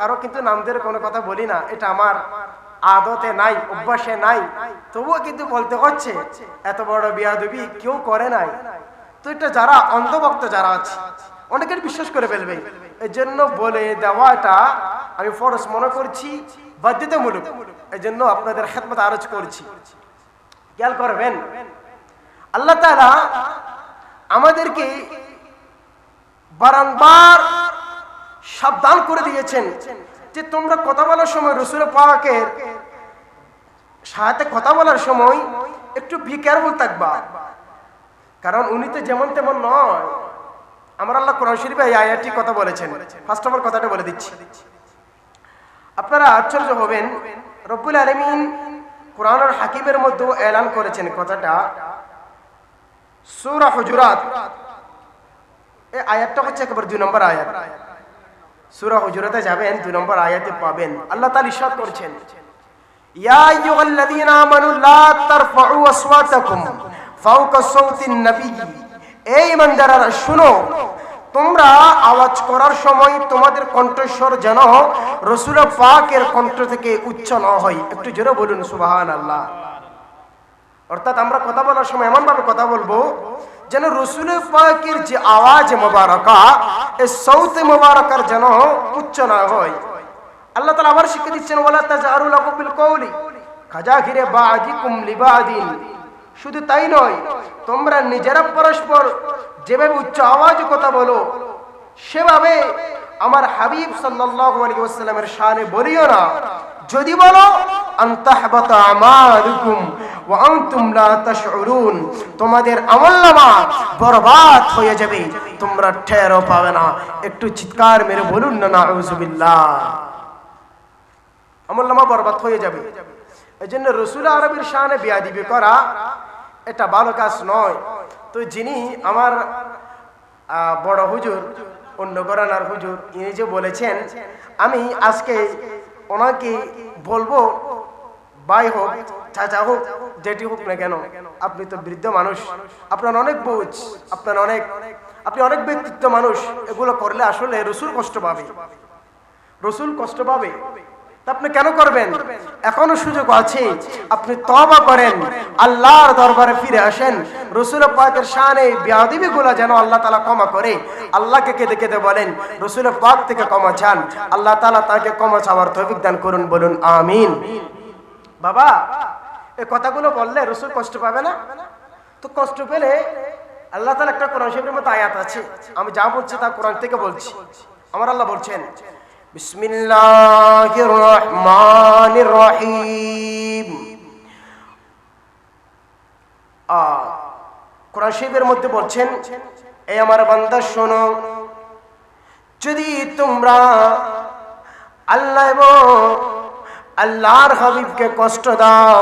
কারও কিন্তু নামদের কোনো কথা বলি না, এটা আমার আদতে নাই, অভ্যাসে নাই। তবুও কিন্তু বলতে হচ্ছে, এত বড় বিয়াদবি কেউ করে নাই। তো এটা যারা অন্ধভক্ত যারা আছে, অনেকের বিশ্বাস করে ফেলবে। এই জন্য বলে দেওয়াটা আমি ফরস মনে করছি, বাধ্যতামূলক। এই জন্য আপনাদের খেদমত আরজ করছি। খেয়াল করবেন, আল্লাহ তাআলা আমাদেরকে বারংবার সাবধান করে দিয়েছেন যে তোমরা কথা বলার সময় রসুল পাকের সাথে কথা বলার সময় একটু বি কেয়ারফুল থাকবা। কারণ উনি তো যেমন তেমন নয়। আমার আল্লাহ কোরআন শরীফে এই আয়াতটি কথা বলেছেন। ফার্স্ট অফ অল কথাটা বলে দিচ্ছি। আপনারা আশ্চর্য হবেন, রব্বুল আলমিন কোরআনের হাকিমের মধ্যেও এলান করেছেন কথাটা। সূরা হুজুরাত। এই আয়াতটা হচ্ছে একেবারে দুই নম্বর আয়াত। সূরা হুজুরাতে যাবেন, দুই নম্বর আয়াতে পাবেন। আল্লাহ করছেন, ইয়া আমানু, লা তারফাউ আসওয়াতাকুম ফাওকা এই ইমানদাররা, শুনো, তোমরা আওয়াজ করার সময় তোমাদের কণ্ঠস্বর যেন রসুল পাকের কণ্ঠ থেকে উচ্চ না হয়। একটু জোরে বলুন সুবাহান আল্লাহ অর্থাৎ আমরা কথা বলার সময় এমন ভাবে কথা বলব, যেন রসুল পাকের যে আওয়াজ মোবারকা, এই সৌতে মোবারকার যেন উচ্চ না হয়। আল্লাহ তালা আবার শিখে দিচ্ছেন ওলা তাজারুল কৌলি খাজা ঘিরে বাদিকুম লিবাদিন। শুধু তাই নয়, তোমরা নিজেরা পরস্পর যেভাবে উচ্চ আওয়াজ কথা বলো, সেভাবে আমার হাবিব সাল্লাল্লাহু আলাইহি ওয়াসাল্লামের শানে বলিও না। যদি বলো, আনতাহবাতা আমালুকুম ওয়া লা তাশউরুন, তোমাদের আমলনামা বরবাদ হয়ে যাবে, তোমরা টেরও পাবে না। একটু চিৎকার মেরে বলুন না নাউজুবিল্লাহ আমলনামা বরবাদ হয়ে যাবে। এই জন্য রসুল আরবের শানে বিয়াদিবি করা, এটা ভালো কাজ নয়। তো যিনি আমার বড় হুজুর, অন্য গরানার হুজুর, ইনি যে বলেছেন, আমি আজকে ওনাকে বলব ভাই হোক, চাচা হোক যেটি হোক না কেন, আপনি তো বৃদ্ধ মানুষ। আপনার অনেক বুঝ, আপনার অনেক, আপনি অনেক ব্যক্তিত্ব মানুষ। এগুলো করলে আসলে রসুল কষ্ট পাবে। রসুল কষ্ট পাবে। আপনি কেন করবেন? এখনও সুযোগ আছে। আপনি তবা করেন। আল্লাহর দরবারে ফিরে আসেন। রসুল পাকের শানে বিয়াদিবি গুলা যেন আল্লাহ তালা ক্ষমা করে। আল্লাহকে কেঁদে কেঁদে বলেন, রসুল পাক থেকে ক্ষমা চান। আল্লাহ তালা তাকে ক্ষমা চাওয়ার তৌফিক দান করুন বলুন, আমিন। বাবা এই কথাগুলো বললে রসুল কষ্ট পাবে না? তো কষ্ট পেলে আল্লাহ তালা একটা কোরআন শরীফের মতো আয়াত আছে। আমি যা বলছি তা কোরআন থেকে বলছি। আমার আল্লাহ বলছেন, বিসমিল্লাহির রহমানির রহিম। কোরআন শরীফের মধ্যে বলছেন এই আমার বান্দা, শোনো, যদি তোমরা আল্লাহ এবং আল্লাহর হাবিবকে কষ্ট দাও।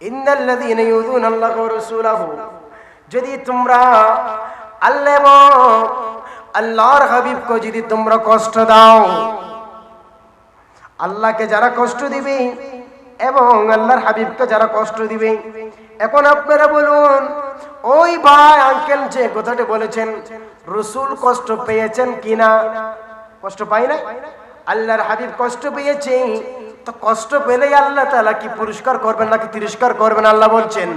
ইন্নাল্লাযীনা ইউযুনা আল্লাহ ওয়া রাসূলাহু। যদি তোমরা আল্লাহ আল্লাহর হাবিবকে যদি তোমরা কষ্ট দাও, আল্লাহকে যারা কষ্ট দিবে এবং আল্লাহর হাবিবকে যারা কষ্ট দিবে, এখন আপনারা বলুন, ওই ভাই, আঙ্কেল যে কথাটা বলেছেন, রসুল কষ্ট পেয়েছেন কিনা? কষ্ট পাই না আল্লাহর হাবিব কষ্ট পেয়েছে। তো কষ্ট পেলেই আল্লাহ তালা কি পুরস্কার করবেন নাকি তিরস্কার করবেন আল্লাহ বলছেন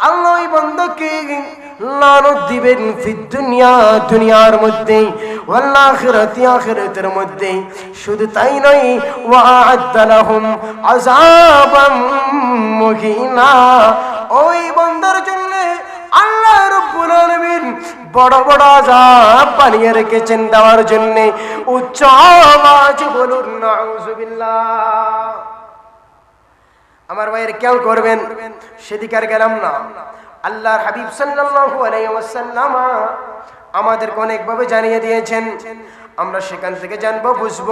আল্লাহ দুনিয়া, দুনিয়ার শুধু তাই ওই বান্দার জন্য বড় বড় আযাব বানিয়ে রেখেছেন দেওয়ার জন্য। উচ্চ আওয়াজ বলুন আমার ভাইয়ের কেউ করবেন, সেদিকে আর গেলাম না। আল্লাহর হাবিব সাল্লাল্লাহু আলাইহি ওয়াসাল্লাম আমাদেরকে অনেকভাবে জানিয়ে দিয়েছেন, আমরা সেখান থেকে জানব, বুঝব।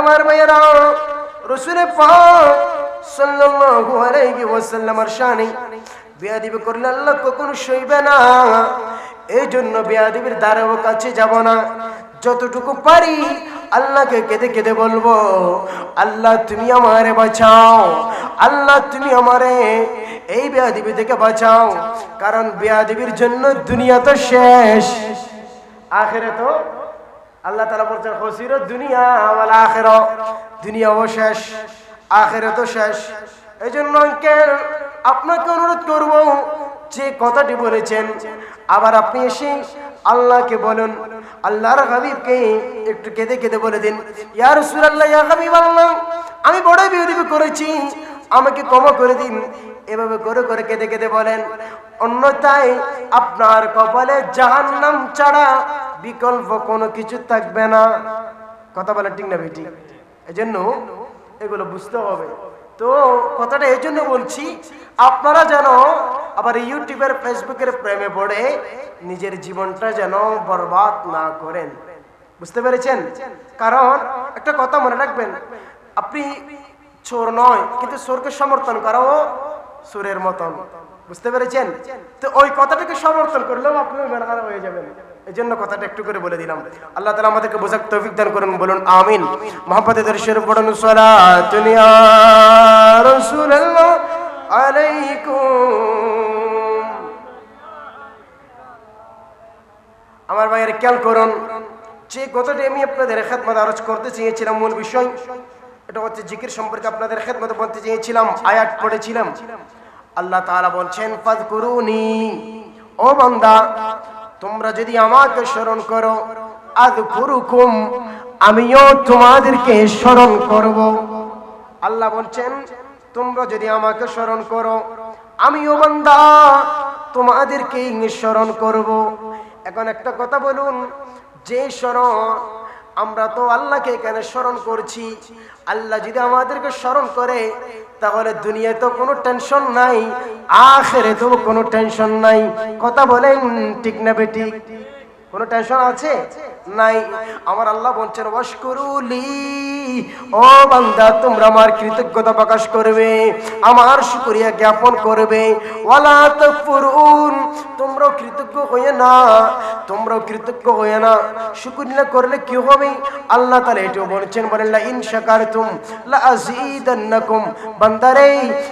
আমার ভাইয়েরা, রসুলের পাক সাল্লাল্লাহু আলাইহি ওয়াসাল্লামের বেয়াদিবি করলে আল্লাহ কখনো সইবে না। এই জন্য বেয়াদিবির দ্বারাও কাছে যাব না। যতটুকু পারি আল্লাহকে কেঁদে কেঁদে বলব, আল্লাহ, তুমি আমারে বাঁচাও। আল্লাহ, তুমি আমারে এই বেয়াদিবি থেকে বাঁচাও। কারণ বেয়াদিবির জন্য দুনিয়া তো শেষ। আখেরে তো আল্লাহ তালা বলছেন হসির দুনিয়া ওয়াল আখের দুনিয়াও শেষ আখেরে তো শেষ। এই জন্য আপনাকে অনুরোধ করব, যে কথাটি বলেছেন, আবার আপনি এসে আল্লাহকে বলুন, আল্লাহর হাবিবকে একটু কেঁদে কেঁদে বলে দিন ইয়ার সুরাল্লাহ ইয়া হাবিব আল্লাহ আমি বড় বিরোধী করেছি, আমাকে ক্ষমা করে দিন। এভাবে করে করে কেঁদে কেঁদে বলেন। অন্যথায় আপনার কপালে জাহান নাম ছাড়া বিকল্প কোনো কিছু থাকবে না। কথা বলেন ঠিক না বেটি এই জন্য এগুলো বুঝতে হবে। তো কথাটা এই জন্য বলছি, আপনারা যেন আবার ইউটিউবের, ফেসবুকের প্রেমে পড়ে নিজের জীবনটা যেন বরবাদ না করেন। বুঝতে পেরেছেন? কারণ একটা কথা মনে রাখবেন, আপনি চোর নয়, কিন্তু চোরকে সমর্থন করাও সুরের মতন। বুঝতে পেরেছেন? তো ওই কথাটাকে সমর্থন করলেও আপনি মেরহারা হয়ে যাবেন। এই জন্য কথাটা একটু করে বলে দিলাম। আল্লাহ তালা আমাদেরকে বোঝার তৌফিক দান করুন, বলুন আমিন। মোহাম্মদ দর্শের পড়ুন আমার ভাইয়ের খেয়াল করুন, যে কথাটি আমি আপনাদের খেদমত আরজ করতে চেয়েছিলাম, মূল বিষয়, এটা হচ্ছে জিকির সম্পর্কে আপনাদের খেদমত বলতে চেয়েছিলাম, আয়াত পড়েছিলাম। আল্লাহ তাআলা বলছেন ও বান্দা তোমরা যদি আমাকে স্মরণ করো, আযকুরুকুম, আমিও তোমাদেরকে স্মরণ করব। আল্লাহ বলছেন, তোমরা যদি আমাকে স্মরণ করো, আমিও বান্দা তোমাদেরকে স্মরণ করব। এখন একটা কথা বলুন, যে স্মরণ আমরা তো আল্লাহকে এখানে স্মরণ করছি আল্লাহ যদি আমাদেরকে স্মরণ করে, তাহলে দুনিয়ায় তো কোনো টেনশন নাই আখেরে তো কোনো টেনশন নাই। কথা বলেন, ঠিক না বেটি কোনো টেনশন আছে? নাই। আমার আল্লাহ বলছেন, ওয়াশকুরুলি, ও বান্দা, তোমরা আমার কৃতজ্ঞতা প্রকাশ করবে, আমার শুকরিয়া জ্ঞাপন করবে। ওয়ালা তাকফুরুন, তোমরাও কৃতজ্ঞ হয়ে না, তোমরাও কৃতজ্ঞ হয়ে না। শুকরিয়া করলে কি হবে? আল্লাহ তাআলা এটাও বলছেন, বলেন লা ইন শাকারতুম লা আযীদান্নাকুম বান্দারে,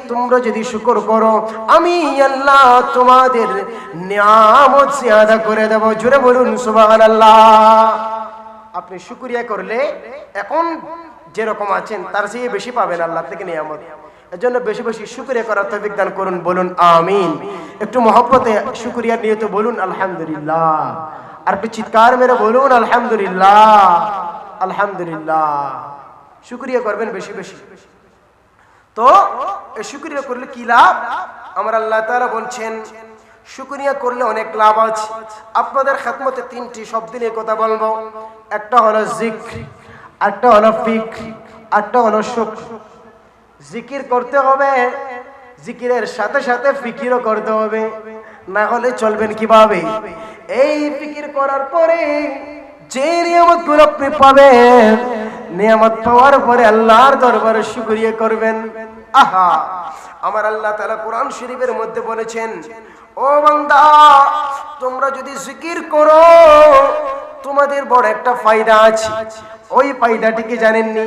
তোমরা যদি শুকর করো, আমি আল্লাহ তোমাদের নিয়ামত জিয়াদা করে দেব। জোরে বলুন, সুবহানাল্লাহ। আপনি শুকরিয়া করলে এখন যেরকম আছেন, তার চেয়ে বেশি পাবেন আল্লাহ থেকে নিয়ামত। বেশি বেশি করার দান করুন, বলুন আমিন। একটু মহব্বতে নিয়ে তো বলুন, আলহামদুলিল্লাহ। আর একটু চিৎকার মেরে বলুন, আলহামদুলিল্লাহ আলহামদুলিল্লাহ। করবেন বেশি বেশি। তো শুকরিয়া করলে কি লাভ? আমার আল্লাহ তাআলা বলছেন শুকরিয়া করলে অনেক লাভ আছে। আপনাদের খেদমতে তিনটি শব্দ নিয়ে কথা বলব। একটা হলো জিক্র একটা হলো ফিক একটা হলো শুক জিকির করতে হবে, জিকিরের সাথে সাথে ফিকিরও করতে হবে। না হলে চলবেন কীভাবে? এই ফিকির করার পরে যে নিয়ামতগুলো আপনি পাবেন, নিয়ামত পাওয়ার পরে আল্লাহর দরবারে শুকরিয়া করবেন। আহা! আমার আল্লাহ তাআলা কোরআন শরীফের মধ্যে বলেছেন ও বান্দা, তোমরা যদি জিকির করো, তোমাদের বড় একটা ফায়দা আছে। ওই ফায়দাটিকে জানেননি?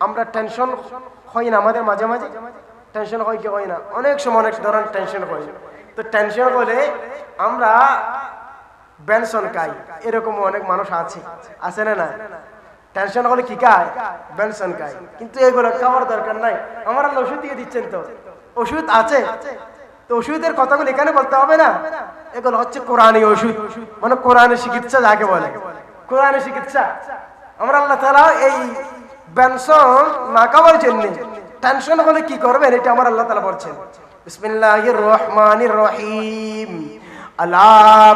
আমরা টেনশন হয় না আমাদের মাঝে মাঝে। টেনশন হয় কি হয় না? অনেক সময় অনেক ধরনের টেনশন হয়। তো টেনশন হলে আমরা বেনসন খাই। এরকম অনেক মানুষ আছে। আছে না না? টেনশন হলে কি খায়? বেনসন খায়। কিন্তু এগুলো খাওয়ার দরকার নাই। আমার ওষুধ দিয়ে দিচ্ছেন তো। ওষুধ আছে? তো ওষুধের কথাগুলো এখানে বলতে হবে না। এগুলো হচ্ছে কোরআনী ওষুধ। মানে কোরআনের চিকিৎসা যাকে বলে। কোরআনের চিকিৎসা। আমরা আল্লাহ তালা এই বেনসন না খাওয়ার জন্য টেনশন হলে কি করবেন? এটা আমার আল্লাহ তালা বলছেন। বিসমিল্লাহির রহিম। আলা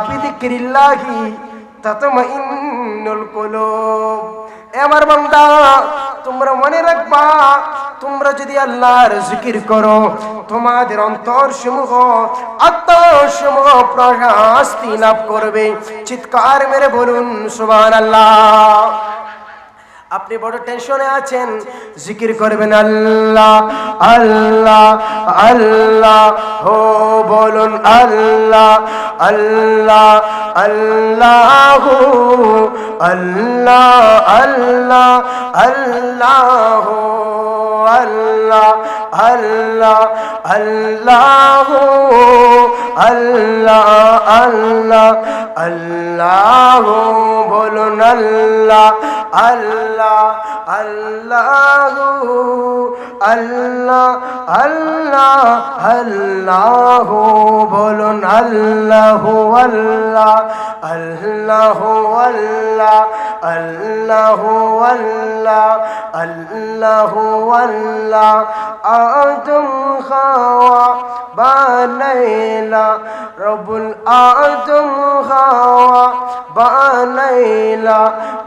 বিযিকরিল্লাহি তাতমাইন্নুল কুলুব। এ আমার বান্দা, তোমরা মনে রাখবা, তোমরা যদি আল্লাহর জিকির করো, তোমাদের অন্তর সমূহ আত্মসমূহ প্রশাস্তি লাভ করবে। চিৎকার মেরে বলুন, সুবহানাল্লাহ। আপনি বড় টেনশনে আছেন। জিকির করবেন, আল্লাহ আল্লাহ আল্লাহ হো বলুন, আল্লাহ আল্লাহ আল্লাহ আল্লাহ আল্লাহ আল্লাহ আল্লাহ আল্লাহ আল্লাহ আল্লাহ আল্লাহ আল্লাহ, বলুন, আল্লাহ আল্লাহ আল্লাহ আল্লাহ আল্লাহ আল্লাহ বলুন আল্লাহ আল্লাহ। আল্লাহ আল্লাহ আল্লাহ আল্লাহ আল্লাহ আল্লাহ। আদম খাওয়া বানাইলা, রবুল আদম খাওয়া বানাইলা,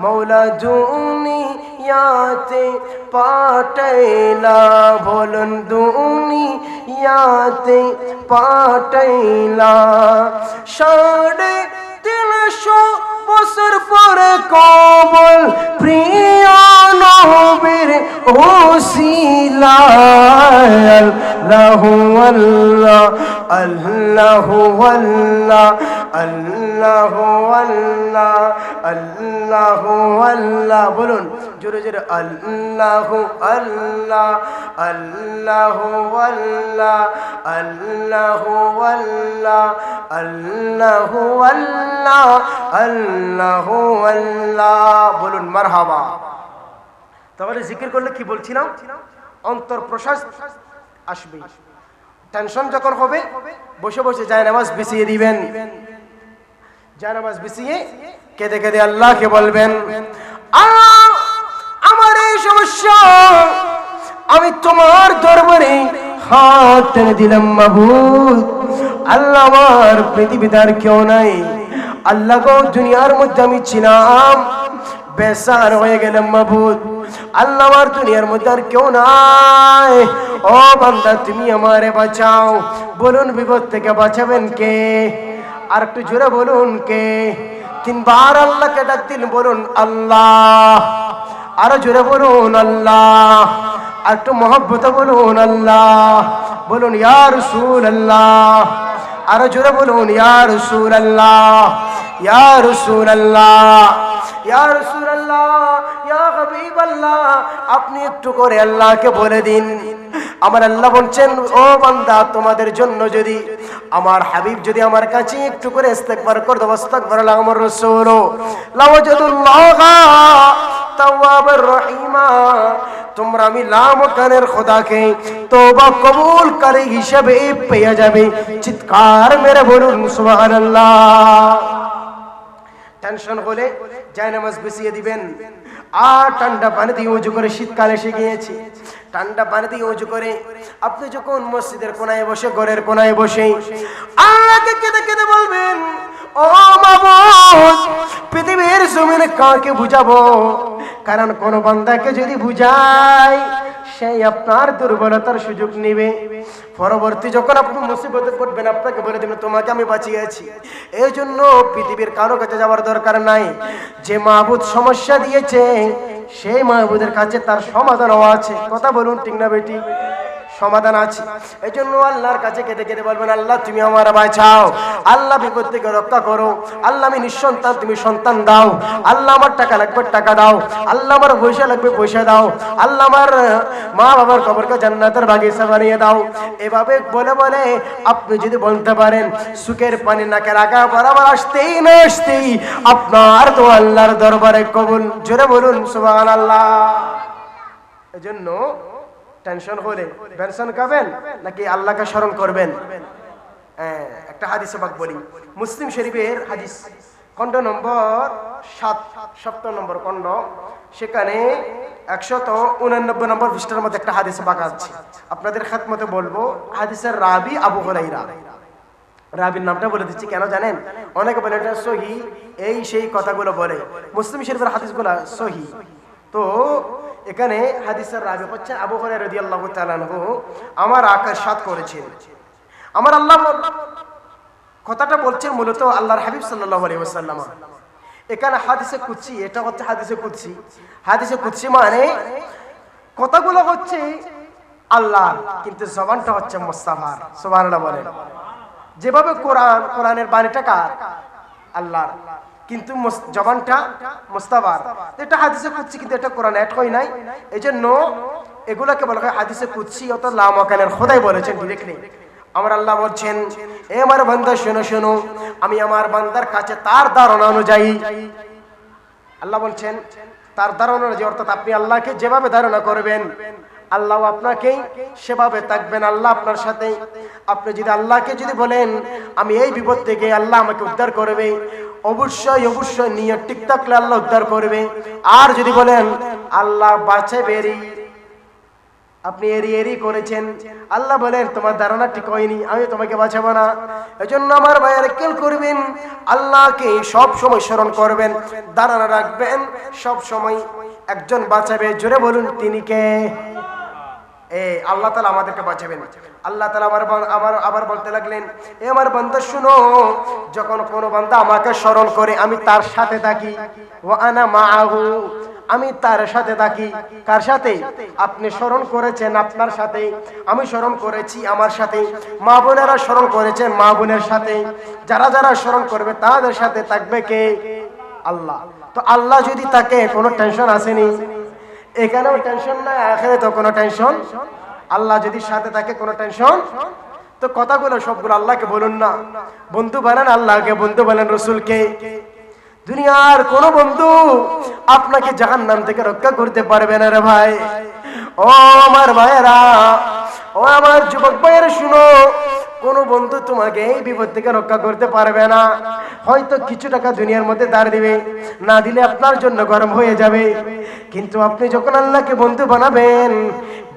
মৌলা দুনিয়াতে পাটাইলা বলুন দুনিয়াতে পাটাইলা সাড়ে তিনশো বছর পরে কবল প্রিয় নবীর ওসিলা আল্লাহ আল্লাহ আল্লাহ আল্লাহ আল্লাহ আল্লাহ আল্লাহ আল্লাহ, বলুন, জোরে জোরে, আল্লাহ আল্লাহ আল্লাহ আল্লাহ আল্লাহ আল্লাহ আল্লাহ আল্লাহ আল্লাহ আল্লাহ, বলুন মারহাবা। তাহলে জিকির করলে কি বলছিলাম? অন্তর প্রশাস আসবে। টেনশন যখন হবে, বসে বসে যায় নামাজ বিছিয়ে দিবেন। যায় নামাজ বিছিয়ে কেঁদে কেঁদে আল্লাহকে বলবেন আমার এই সমস্যা, আমি তোমার দরবারে হাত টেনে দিলাম মাবুদ। আল্লাহ আমার পৃথিবীতে আর কেউ নাই। আল্লাহ গো, দুনিয়ার মধ্যে আমি ছিলাম, বেসার হয়ে গেলাম মাবুদ। আল্লাহ আমার দুনিয়ার মধ্যে আর কেউ নাই। ও বান্দা, তুমি আমারে বাঁচাও। বলুন, বিপদ থেকে বাঁচাবেন কে? আর একটু জোরে বলুন কে? তিনবার আল্লাহকে ডাক বলুন আল্লাহ। আরও জোরে বলুন আল্লাহ। আর একটু মহব্বত বলুন আল্লাহ। বলুন ইয়ার সুর আল্লাহ আরও জোরে বলুন ইয়ার সুর আল্লাহ ইয়ার সুর আল্লাহ আপনি একটু করে আল্লাহকে বলে দিন। আমার আল্লাহ বলছেন, ও বান্দা, তোমাদের জন্য যদি আমার হাবিব যদি আমার কাছে একটু করে ইস্তেগফার করে আল্লাহ আমার রাসূল। তাওয়াবুর রহিমা। তোমরা আমি লাম কানের খোদাকে তোবা কবুল করে হিসেবে পেয়ে যাবে। চিৎকার মেরে বলুন, সুবহানাল্লাহ। টেনশন হলে যায় নামাজ বেসিয়ে দিবেন। আর ঠান্ডা পানি দিয়ে উজু করে শীতকাল এসে গিয়েছে। ঠান্ডা পানি দিয়ে উজু করে আপনি যখন মসজিদের কোনায় বসে, ঘরের কোনায় বসে, আল্লাহকে কেঁদে কেঁদে বলবেন পৃথিবীর জমিনে কাকে বুঝাবো? কারণ কোন বান্দাকে যদি বুঝাই সেই আপনার দুর্বলতার সুযোগ নেবে। পরবর্তী যখন আপনি মুসিবতে পড়বেন, আপনাকে বলে দেবেন, তোমাকে আমি বাঁচিয়েছি। এই জন্য পৃথিবীর কারও কাছে যাওয়ার দরকার নাই। যে মাহবুদ সমস্যা দিয়েছে, সেই মাহবুদের কাছে তার সমাধানও আছে। কথা বলুন, ঠিক না বেটি? সমাধান আছে। এই জন্য আল্লাহর কাছে কেঁদে কেঁদে বলবেন, আল্লাহ, তুমি আমার বাঁচাও আল্লাহ বিপদ থেকে রক্ষা করো। আল্লাহ, আমি নিঃসন্তান, তুমি সন্তান দাও। আল্লাহ, আমার টাকা লাগবে, টাকা দাও। আল্লাহ, আমার পয়সা লাগবে, পয়সা দাও। আল্লাহ, আমার মা বাবার খবরকে জান্নাতের বাগিচা বানিয়ে দাও। এভাবে বলে বলে আপনি যদি বলতে পারেন, সুখের পানি নাকে রাখা বরাবর আসতেই না আসতেই আপনার তো আল্লাহর দরবারে কবুল। জোরে বলুন সুবহান আল্লাহ এজন্য টেনশন হলে পেনশন খাবেন নাকি আল্লাহকে স্মরণ করবেন? হ্যাঁ, একটা হাদিসে বাক বলি। মুসলিম শরীফের হাদিস। খণ্ড নম্বর সাত সপ্তম নম্বর খণ্ড। সেখানে একশত উনানব্বই নম্বর পৃষ্ঠার মধ্যে একটা হাদিসে বাক আছে। আপনাদের খাত মতে বলব হাদিসের রাবি আবু হরাইরা। রাবির নামটা বলে দিচ্ছি কেন জানেন? অনেকে বলে এটা সহি এই সেই কথাগুলো বলে। মুসলিম শরীফের হাদিসগুলো সহি। তো এখানে হাদিসের রাবি হচ্ছে আবু রাদিয়াল্লাহু তাআলা আনহু। আমার আকার সাত করেছেন। আমার আল্লাহ কথাটা বলছেন মূলত আল্লাহর হাবিব আলাইহি ওয়াসাল্লাম। এখানে হাদিসে কুদসি, এটা হচ্ছে হাদিসে কুদসি। হাদিসে কুদসি মানে কথাগুলো হচ্ছে আল্লাহ, কিন্তু জবানটা হচ্ছে মুস্তাফার সুবহানাল্লাহ বলেন। যেভাবে কোরআন, কোরআনের বাণীটা কার? আল্লাহর। কিন্তু জবানটা মুস্তাবার। এটা হাদিসে কুচ্ছি কিন্তু এটা কোরআন অ্যাড হয় নাই। এই জন্য এগুলোকে বলা হয় হাদিসে কুচ্ছি অত লামাকানের খোদাই বলেছেন ডিরেক্টলি আমার আল্লাহ বলছেন, এ আমার বান্দা, শোনো শোনো, আমি আমার বান্দার কাছে তার ধারণা অনুযায়ী আল্লাহ বলছেন, তার ধারণা অনুযায়ী, অর্থাৎ আপনি আল্লাহকে যেভাবে ধারণা করবেন, আল্লাহ আপনাকেই সেভাবে থাকবেন। আল্লাহ আপনার সাথে। আপনি যদি আল্লাহকে যদি বলেন, আমি এই বিপদ থেকে আল্লাহ আমাকে উদ্ধার করবে অবশ্যই অবশ্যই নিয়ে ঠিক থাকলে আল্লাহ উদ্ধার করবে। আর যদি বলেন, আল্লাহ বাঁচে বেরি। আপনি এরি এরি করেছেন। আল্লাহ বলেন, তোমার ধারণা ঠিক হয়নি, আমি তোমাকে বাঁচাবো না। এজন্য আমার ভাইয়ের কেল করবেন, আল্লাহকে সব সময় স্মরণ করবেন, ধারণা রাখবেন, সব সময় একজন বাঁচাবে। জোরে বলুন, তিনি কে? আল্লাহ তালা আমাদেরকে বাঁচাবেন। আল্লাহ তালা আমার আবার আবার বলতে লাগলেন, এ আমার বান্দা, শুনো, যখন কোনো বান্দা আমাকে স্মরণ করে, আমি তার সাথে থাকি। ও আনা মাহু আমি তার সাথে থাকি। কার সাথে? আপনি স্মরণ করেছেন আপনার সাথে। আমি স্মরণ করেছি আমার সাথে। মা বোনেরা স্মরণ করেছেন মা বোনের সাথে। যারা যারা স্মরণ করবে, তাদের সাথে থাকবে কে? আল্লাহ। তো আল্লাহ যদি তাকে কোনো টেনশন আসেনি এখানেও টেনশন নাই আখেরে তো কোনো টেনশন আল্লাহ যদি সাথে থাকে, কোনো টেনশন তো কথাগুলো সবগুলো আল্লাহকে বলুন না। বন্ধু বানান আল্লাহকে, বন্ধু বানান রসুলকে। দুনিয়ার কোন বন্ধু আপনাকে জাহান নাম থেকে রক্ষা করতে পারবে না রে ভাই। ও আমার ভাইয়েরা, ও আমার যুবক ভাইয়েরা, শুনো। কোন বন্ধু তোমাকে এই বিপদ থেকে রক্ষা করতে পারবে না। হয়তো কিছু টাকা দুনিয়ার মধ্যে দাঁড় দিবে, না দিলে আপনার জন্য গরম হয়ে যাবে। কিন্তু আপনি যখন আল্লাহকে বন্ধু বানাবেন,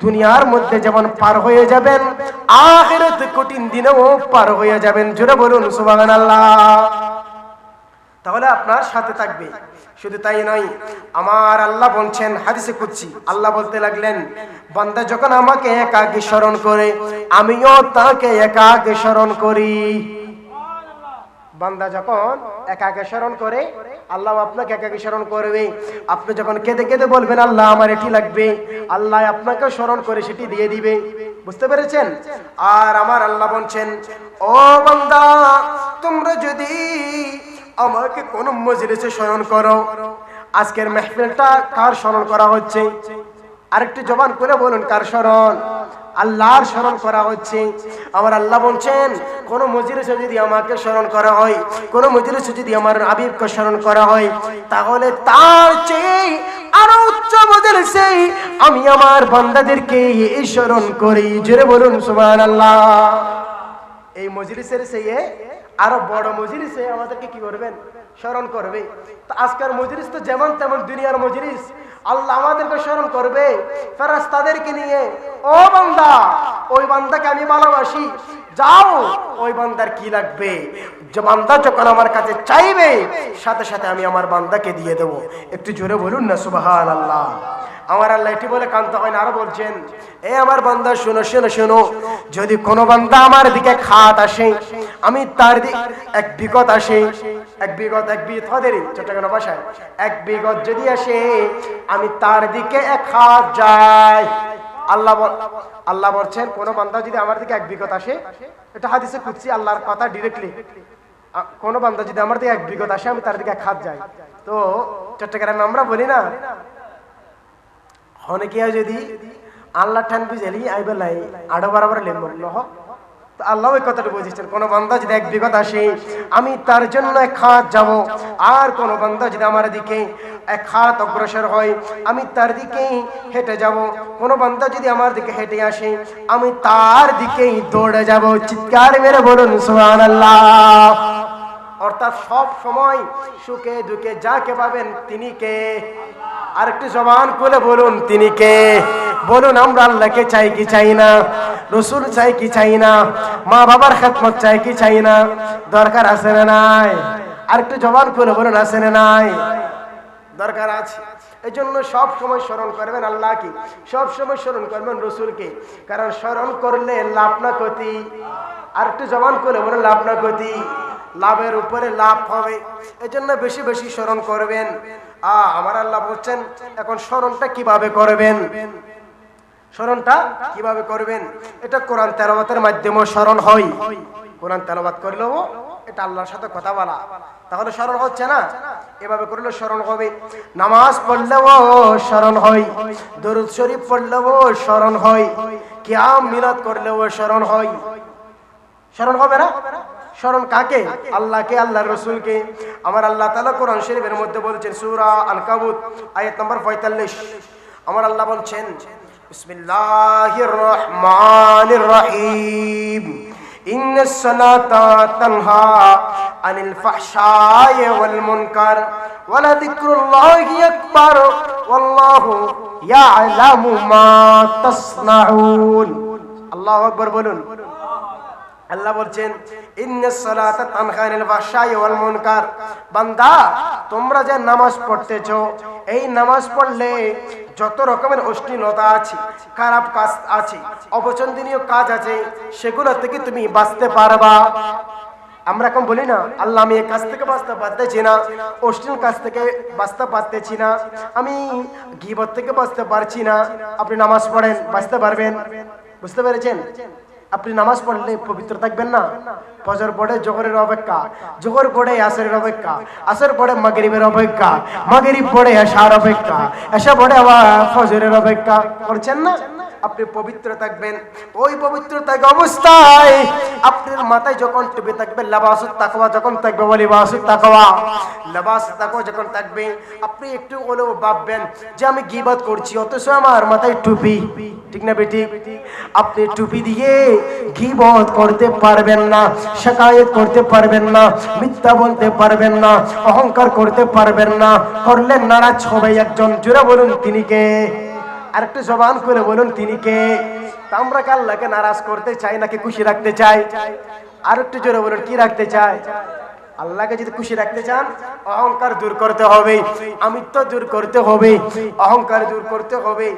দুনিয়ার মধ্যে যেমন পার হয়ে যাবেন, আখেরাতে কঠিন দিনেও পার হয়ে যাবেন। জোরে বলুন, সুবহানাল্লাহ। তাহলে আপনার সাথে থাকবে। শুধু তাই নয়, আমার আল্লাহ বলছেন, হাদিসে কুচ্ছি আল্লাহ বলতে লাগলেন, বান্দা যখন আমাকে একাকে স্মরণ করে, আমিও তাকে একাকে স্মরণ করি। বান্দা যখন একাকে স্মরণ করে, আল্লাহ আপনাকে একাকে স্মরণ করবে। আপনি যখন কেঁদে কেঁদে বলবেন, আল্লাহ, আমার এটি লাগবে। আল্লাহ আপনাকে স্মরণ করে সেটি দিয়ে দিবে। বুঝতে পেরেছেন? আর আমার আল্লাহ বলছেন, ও বান্দা, তোমরা যদি আমাকে কোন মজলিসে স্মরণ করো। আজকের মেহফিলটা কার স্মরণ করা হচ্ছে? আরেকটি জবান করে বলুন, কার স্মরণ আল্লাহর স্মরণ করা হচ্ছে। আমার আল্লাহ বলছেন, কোন মজলিসে যদি আমাকে স্মরণ করা হয়, কোন মজলিসে যদি আমার আবিবকে স্মরণ করা হয়, তাহলে তার চেয়ে আরও উচ্চ মজলিসে আমি আমার বান্দাদেরকে এই স্মরণ করি। জোরে বলুন, সুবহানাল্লাহ। এই মজলিসের সেই আরও বড় মজলিসে আমাদেরকে কি করবেন? স্মরণ করবে। তো আজকের মজলিস তো যেমন তেমন দুনিয়ার মজলিস। আল্লাহ আমাদেরকে স্মরণ করবে। ফেরাস তাদেরকে নিয়ে, ও বান্দা, ওই বান্দাকে আমি ভালোবাসি। যাও, ওই বান্দার কি লাগবে? যে বান্দা যখন আমার কাছে চাইবে, সাথে সাথে আমি আমার বান্দাকে দিয়ে দেবো। একটু জোরে বলুন না সুবাহান আল্লাহ আমার আল্লাহ এটি বলে কান্ত হয় না আরও বলছেন, এ আমার বান্দা, শোনো শোনো শোনো, যদি কোনো বান্দা আমার দিকে খাত আসে, আমি তার দিক এক বিগত আসে, এক বিগত এক বিগত চট্টগ্রাম ভাষায়, এক বিগত যদি আসে, আমি তার দিকে এক হাত যাই। আল্লাহ আল্লাহ বলছেন, কোন বান্দা যদি আমার দিকে এক বিগত আসে, এটা হাদিসে খুঁজছি আল্লাহর কথা ডিরেক্টলি কোন বান্দা যদি আমার দিকে এক বিগত আসে, আমি তার দিকে এক হাত যাই। তো, চট্টগ্রামে আমরা বলি না অনেকে যদি আল্লাহ ঠান বুঝেলি আইবে লাই আড়ো বরাবর লেম্ব নহ তো আল্লাহ ওই কথাটা বুঝেছেন, কোন বান্দা যদি এক বিগত আসে, আমি তার জন্য এক হাত যাব। আর কোন বান্দা যদি আমার দিকে এক হাত অগ্রসর হয়, আমি তার দিকে হেঁটে যাব। কোন বান্দা যদি আমার দিকে হেঁটে আসে, আমি তার দিকেই দৌড়ে যাব। চিৎকার মেরে বলুন, সুবহানাল্লাহ। অর্থাৎ সব সময় সুখে দুঃখে যাকে পাবেন তিনি কে? আরেকটু জবান খুলে বলুন, তিনি কে? বলুন, আমরা আল্লাহকে চাই কি চাই না? রসুল চাই কি চাই না? মা বাবার খেদমত চাই কি চাই না? দরকার আছে না নাই? আরেকটু জবান খুলে বলুন, আছে না নাই? দরকার আছে। এই জন্য সব সময় স্মরণ করবেন আল্লাহকে সব সময় স্মরণ করবেন রসুলকে কারণ স্মরণ করলে লাভ না ক্ষতি। আর একটু জবান করে বলে লাভ না ক্ষতি। লাভের উপরে লাভ হবে। এই জন্য বেশি বেশি স্মরণ করবেন। আমার আল্লাহ বলছেন, এখন স্মরণটা কীভাবে করবেন? স্মরণটা কীভাবে করবেন? এটা কোরআন তেরামতের মাধ্যমে স্মরণ হয়। কোরআন তেলাবাদ করলেও এটা আল্লাহর সাথে কথা বলা। তাহলে স্মরণ হচ্ছে না? এভাবে করলে স্মরণ হবে। নামাজ পড়লেও স্মরণ হয়। দরুদ শরীফ পড়লেও স্মরণ হয়। কিয়াম মিলাদ করলেও স্মরণ হয়। স্মরণ হবে না? স্মরণ কাকে আল্লাহকে আল্লাহ রসুলকে আমার আল্লাহ তালা কোরআন শরীফের মধ্যে বলছেন সুরা আল কাবুত আয়াত নম্বর পঁয়তাল্লিশ আমার আল্লাহ বলছেন বিসমিল্লাহির রহমানির রহিম إن الصلاة تنهى عن الفحشاء والمنكر ولذكر الله أكبر والله يعلم ما تصنعون الله أكبر বলুন আল্লাহ বলছেন বান্দা, তোমরা যে নামাজ পড়তেছো, এই নামাজ পড়লে যত রকমের অশ্লীলতা আছে, খারাপ কাজ আছে, অপছন্দনীয় কাজ আছে, সেগুলো থেকে তুমি বাঁচতে পারবা। আমরা এখন বলি না, আল্লাহ, আমি এই কাজ থেকে বাঁচতে পারতেছি না, অশ্লীল কাজ থেকে বাঁচতে পারতেছি না, আমি গিবত থেকে বাঁচতে পারছি না। আপনি নামাজ পড়েন, বাঁচতে পারবেন। বুঝতে পেরেছেন? আপনি নামাজ পড়লে পবিত্র থাকবেন না। ফজর পড়ে জোহরের অপেক্ষা, জোহর পড়ে আসরের অপেক্ষা, আসর পড়ে মাগরিবের অপেক্ষা, মাগরিব পড়ে এশার অপেক্ষা, এশা পড়ে আবার ফজরের অপেক্ষা। করছেন না? আপনি পবিত্র থাকবেন। ওই পবিত্র থাকা অবস্থায় আপনার মাথায় যখন টুপি থাকবে লাবাসুত তাকওয়া যখন থাকবে, বলি বাসুত তাকওয়া লাবাস তাকওয়া যখন থাকবে, আপনি একটু হলেও ভাববেন যে আমি গিবাদ করছি, অথচ আমার মাথায় টুপি। ঠিক না বেটি? আপনি টুপি দিয়ে গিবত করতে পারবেন না শেখায়ত করতে পারবেন না, মিথ্যা বলতে পারবেন না, অহংকার করতে পারবেন না। করলেন নারাজ হবে একজন জুড়ে বলুন তিনি কে? আর একটু জবান করে বলুন, তিনি কে? আমরা কি আল্লাহকে নারাজ করতে চাই নাকি খুশি রাখতে চাই? আর একটু জোরে বলুন, কি রাখতে চাই আল্লাহকে যদি খুশি রাখতে চান, অহংকার দূর করতে হবে, আমিত্ব দূর করতে হবে, অহংকার দূর করতে হবে,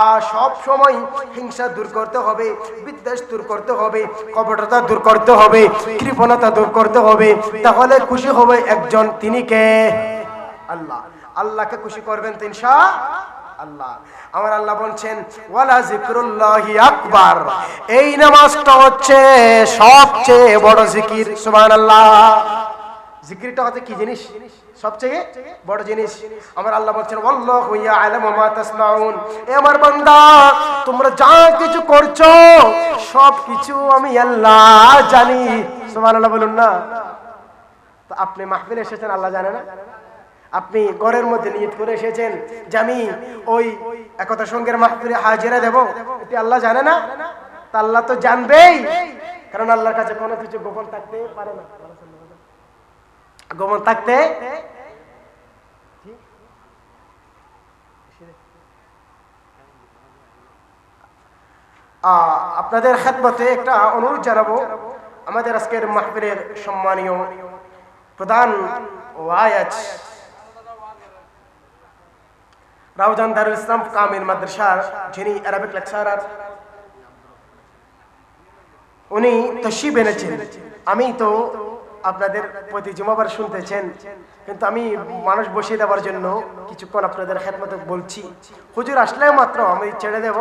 আর সব সময় হিংসা দূর করতে হবে, বিদ্বেষ দূর করতে হবে, কপটতা দূর করতে হবে, কৃপণতা দূর করতে হবে, তাহলে খুশি হবে একজন, তিনি কে? আল্লাহ। আল্লাহকে খুশি করবেন তিনশা আল্লাহ। আমার আল্লাহ বলছেন, ওয়ালা জিক্রুল্লাহি আকবার। এই নামাজটা হচ্ছে সবচেয়ে বড় জিকির, সুবহানাল্লাহ। জিকিরটা হচ্ছে কি জিনিস? সবচেয়ে বড় জিনিস। আমার আল্লাহ বলছেন, ওয়াল্লাহু ইয়ালামু মা তাসনাউন এ আমার বান্দা, তোমরা যা কিছু করছ সব কিছু আমি আল্লাহ জানি। সুবহানাল্লাহ বলুন না। তো আপনি মাহফিলে এসেছেন, আল্লাহ জানে না? আপনি ঘরের মধ্যে নিয়ত করে এসেছেন। যে আমি ওই একতা সঙ্গের মাহফিলে হাজিরা দেব, এটি আল্লাহ জানে না, তা আল্লাহ তো জানবেই। কারণ আল্লাহর কাছে কোনো কিছু গোপন থাকতে পারে না। গোপন থাকতে আপনাদের খেদমতে একটা অনুরোধ জানাব। আমাদের আজকের মাহফিলের সম্মানীয় প্রধান ওয়ায়াজ রাউজান দারুল ইসলাম কামিল মাদ্রাসার যিনি অ্যারাবিক লেকচারার উনি তশিব এনেছেন। আমি তো আপনাদের প্রতি জুমাবার শুনতেছেন, কিন্তু আমি মানুষ বসিয়ে দেওয়ার জন্য কিছুক্ষণ আপনাদের হেদমত বলছি। হুজুর আসলে মাত্র, আমি ছেড়ে দেব।